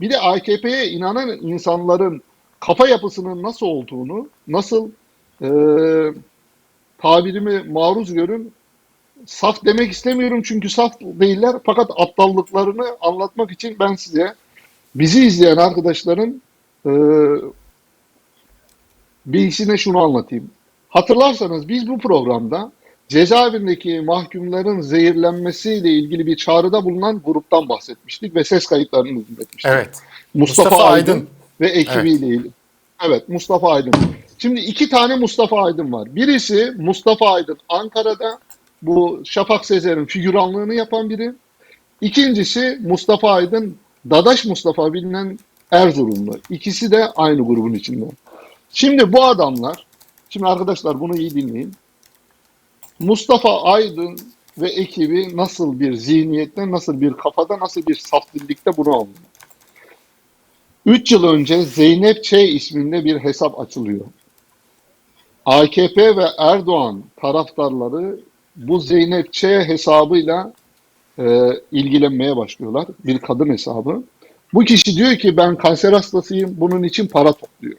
Bir de AKP'ye inanan insanların kafa yapısının nasıl olduğunu, nasıl e, tabirimi maruz görün, saf demek istemiyorum çünkü saf değiller fakat aptallıklarını anlatmak için ben size bizi izleyen arkadaşların e, bilgisine şunu anlatayım. Hatırlarsanız biz bu programda cezaevindeki mahkumların zehirlenmesiyle ilgili bir çağrıda bulunan gruptan bahsetmiştik ve ses kayıtlarını dinletmiştik. Evet. Mustafa, Mustafa Aydın, Aydın. ve ekibiyle ilgili. Evet Mustafa Aydın. Şimdi iki tane Mustafa Aydın var. Birisi Mustafa Aydın Ankara'da bu Şafak Sezer'in figüranlığını yapan biri. İkincisi Mustafa Aydın Dadaş Mustafa bilinen Erzurumlu. İkisi de aynı grubun içinde. Şimdi bu adamlar, şimdi arkadaşlar bunu iyi dinleyin. Mustafa Aydın ve ekibi nasıl bir zihniyette, nasıl bir kafada, nasıl bir saf dillikte bunu anlıyor. 3 yıl önce Zeynep Ç isminde bir hesap açılıyor. AKP ve Erdoğan taraftarları bu Zeynep Ç hesabıyla e, ilgilenmeye başlıyorlar. Bir kadın hesabı. Bu kişi diyor ki ben kanser hastasıyım, bunun için para topluyor.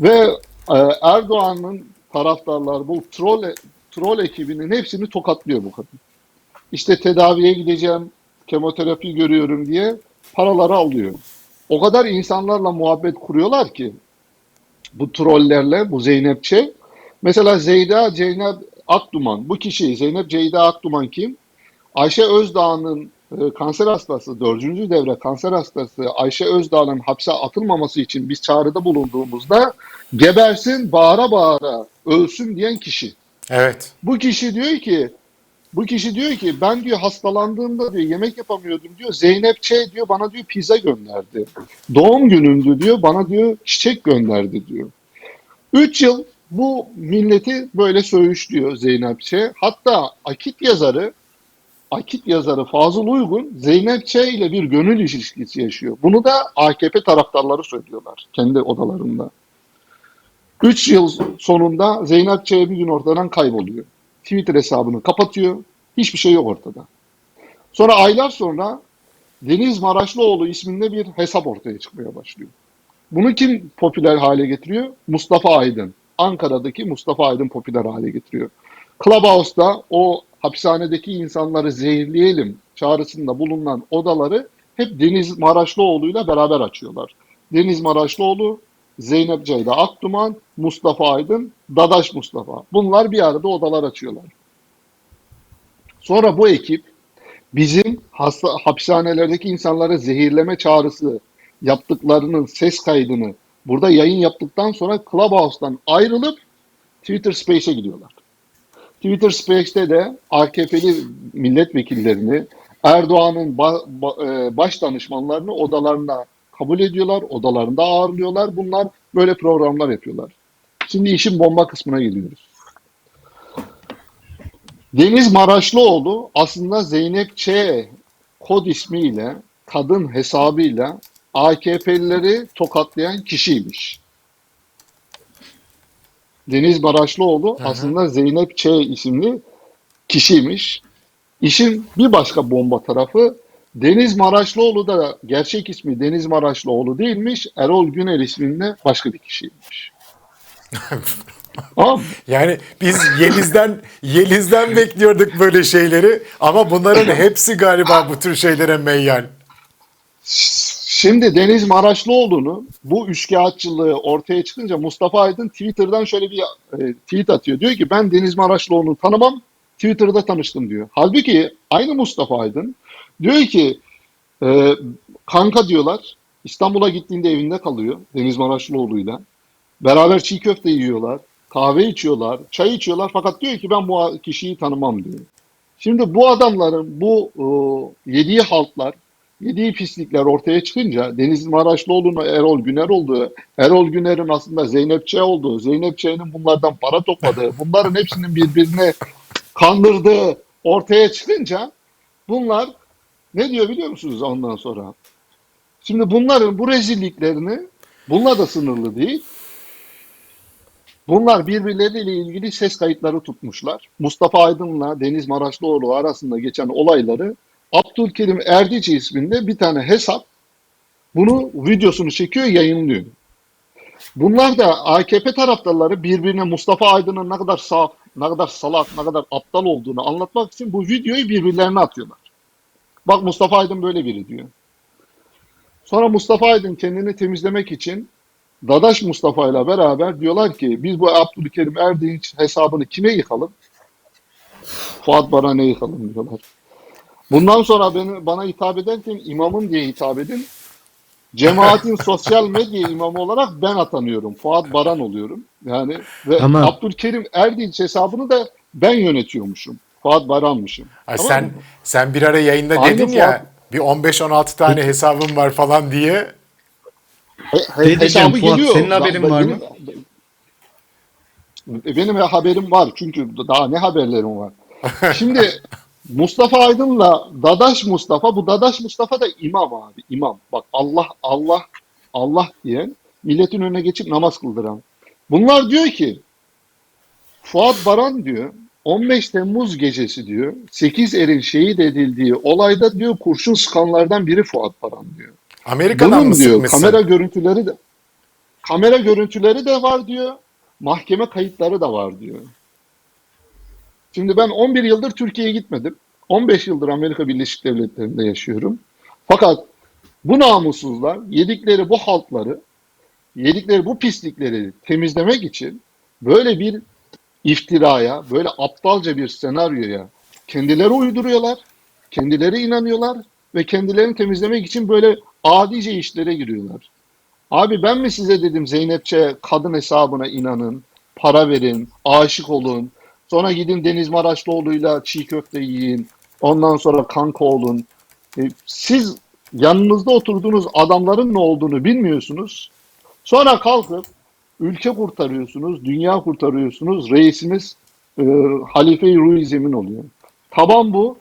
Ve e, Erdoğan'ın taraftarları bu troll, troll ekibinin hepsini tokatlıyor bu kadın. İşte tedaviye gideceğim, kemoterapi görüyorum diye paraları alıyor. O kadar insanlarla muhabbet kuruyorlar ki bu trollerle, bu Zeynepçe. Mesela Zeyda Zeynep Akduman, bu kişi Zeynep Ceyda Akduman kim? Ayşe Özdağ'ın e, kanser hastası, dördüncü devre kanser hastası Ayşe Özdağ'ın hapse atılmaması için biz çağrıda bulunduğumuzda gebersin, bağıra bağıra ölsün diyen kişi. Evet. Bu kişi diyor ki bu kişi diyor ki ben diyor hastalandığımda diyor yemek yapamıyordum diyor. Zeynep Ç diyor bana diyor pizza gönderdi. Doğum günümdü diyor bana diyor çiçek gönderdi diyor. 3 yıl bu milleti böyle söğüşlüyor Zeynep Ç. Hatta Akit yazarı Akit yazarı Fazıl Uygun Zeynep Ç ile bir gönül ilişkisi yaşıyor. Bunu da AKP taraftarları söylüyorlar kendi odalarında. 3 yıl sonunda Zeynep Ç bir gün ortadan kayboluyor. Twitter hesabını kapatıyor. Hiçbir şey yok ortada. Sonra aylar sonra Deniz Maraşlıoğlu isminde bir hesap ortaya çıkmaya başlıyor. Bunu kim popüler hale getiriyor? Mustafa Aydın. Ankara'daki Mustafa Aydın popüler hale getiriyor. Clubhouse'da o hapishanedeki insanları zehirleyelim çağrısında bulunan odaları hep Deniz Maraşlıoğlu'yla beraber açıyorlar. Deniz Maraşlıoğlu, Zeynep Ceyda Akduman, Mustafa Aydın, Dadaş Mustafa. Bunlar bir arada odalar açıyorlar. Sonra bu ekip bizim hasta, hapishanelerdeki insanları zehirleme çağrısı yaptıklarının ses kaydını burada yayın yaptıktan sonra Clubhouse'dan ayrılıp Twitter Space'e gidiyorlar. Twitter Space'te de AKP'li milletvekillerini, Erdoğan'ın ba- ba- e, baş danışmanlarını odalarına kabul ediyorlar, odalarında ağırlıyorlar. Bunlar böyle programlar yapıyorlar. Şimdi işin bomba kısmına geliyoruz. Deniz Maraşlıoğlu aslında Zeynep Ç kod ismiyle, kadın hesabıyla AKP'lileri tokatlayan kişiymiş. Deniz Maraşlıoğlu hı. aslında Zeynep Ç isimli kişiymiş. İşin bir başka bomba tarafı Deniz Maraşlıoğlu da gerçek ismi Deniz Maraşlıoğlu değilmiş. Erol Güner isminde başka bir kişiymiş. Yani biz Yeliz'den Yeliz'den bekliyorduk böyle şeyleri ama bunların hepsi galiba bu tür şeylere meyyan. Şimdi Deniz Maraşlıoğlu'nu bu üçkağıtçılığı ortaya çıkınca Mustafa Aydın Twitter'dan şöyle bir e, tweet atıyor. Diyor ki ben Deniz Maraşlıoğlu'nu tanımam. Twitter'da tanıştım diyor. Halbuki aynı Mustafa Aydın diyor ki e, kanka diyorlar İstanbul'a gittiğinde evinde kalıyor Deniz Maraşlıoğlu'yla. Beraber çiğ köfte yiyorlar, kahve içiyorlar, çay içiyorlar fakat diyor ki ben bu kişiyi tanımam diyor. Şimdi bu adamların bu e, yediği haltlar, yediği pislikler ortaya çıkınca Deniz Maraşlıoğlu'nun Erol Güner olduğu, Erol Güner'in aslında Zeynep Ç olduğu, Zeynep Ç'nin bunlardan para topladığı, bunların hepsinin birbirine kandırdığı ortaya çıkınca bunlar ne diyor biliyor musunuz ondan sonra? Şimdi bunların bu rezilliklerini bununla da sınırlı değil. Bunlar birbirleriyle ilgili ses kayıtları tutmuşlar. Mustafa Aydın'la Deniz Maraşlıoğlu arasında geçen olayları Abdülkerim Erdici isminde bir tane hesap Bunu videosunu çekiyor, yayınlıyor. Bunlar da AKP taraftarları birbirine Mustafa Aydın'ın ne kadar saf, ne kadar salak, ne kadar aptal olduğunu anlatmak için bu videoyu birbirlerine atıyorlar. Bak Mustafa Aydın böyle biri diyor. Sonra Mustafa Aydın kendini temizlemek için Dadaş Mustafa ile beraber diyorlar ki biz bu Abdülkerim Erdinç hesabını kime yıkalım? Fuat Baran'a yıkalım diyorlar. Bundan sonra beni, bana hitap ederken imamım diye hitap edin. Cemaatin sosyal medya imamı olarak ben atanıyorum. Fuat Baran oluyorum. Yani ve Ama- Abdülkerim Erdinç hesabını da ben yönetiyormuşum. Fuat Baran'mışım. Ha, Tamam sen mı? sen bir ara yayında Aynı dedin ya Fuat- bir 15-16 tane hesabım var falan diye. He- he- hesabı Fuat, geliyor. senin haberin ben- var benim, Benim haberim var çünkü daha ne haberlerim var. Şimdi Mustafa Aydın'la Dadaş Mustafa, bu Dadaş Mustafa da imam abi, imam. Bak Allah, Allah, Allah diyen, milletin önüne geçip namaz kıldıran. Bunlar diyor ki, Fuat Baran diyor, 15 Temmuz gecesi diyor, 8 erin şehit edildiği olayda diyor kurşun sıkanlardan biri Fuat Baran diyor. Amerika'dan Bunun mı diyor sıkmışsın? kamera görüntüleri de kamera görüntüleri de var diyor. Mahkeme kayıtları da var diyor. Şimdi ben 11 yıldır Türkiye'ye gitmedim. 15 yıldır Amerika Birleşik Devletleri'nde yaşıyorum. Fakat bu namussuzlar yedikleri bu haltları, yedikleri bu pislikleri temizlemek için böyle bir iftiraya, böyle aptalca bir senaryoya kendileri uyduruyorlar, kendileri inanıyorlar ve kendilerini temizlemek için böyle adice işlere giriyorlar. Abi ben mi size dedim Zeynepçe kadın hesabına inanın, para verin, aşık olun. Sonra gidin Deniz Maraşlıoğlu'yla çiğ köfte yiyin. Ondan sonra kanka olun. E, siz yanınızda oturduğunuz adamların ne olduğunu bilmiyorsunuz. Sonra kalkıp ülke kurtarıyorsunuz, dünya kurtarıyorsunuz. Reisimiz e, Halife-i Ruhi Zemin oluyor. Taban bu.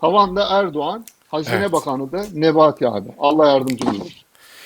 Tavan da Erdoğan. Hazine Evet. Bakanı da Nebati abi. Allah yardımcınız olsun.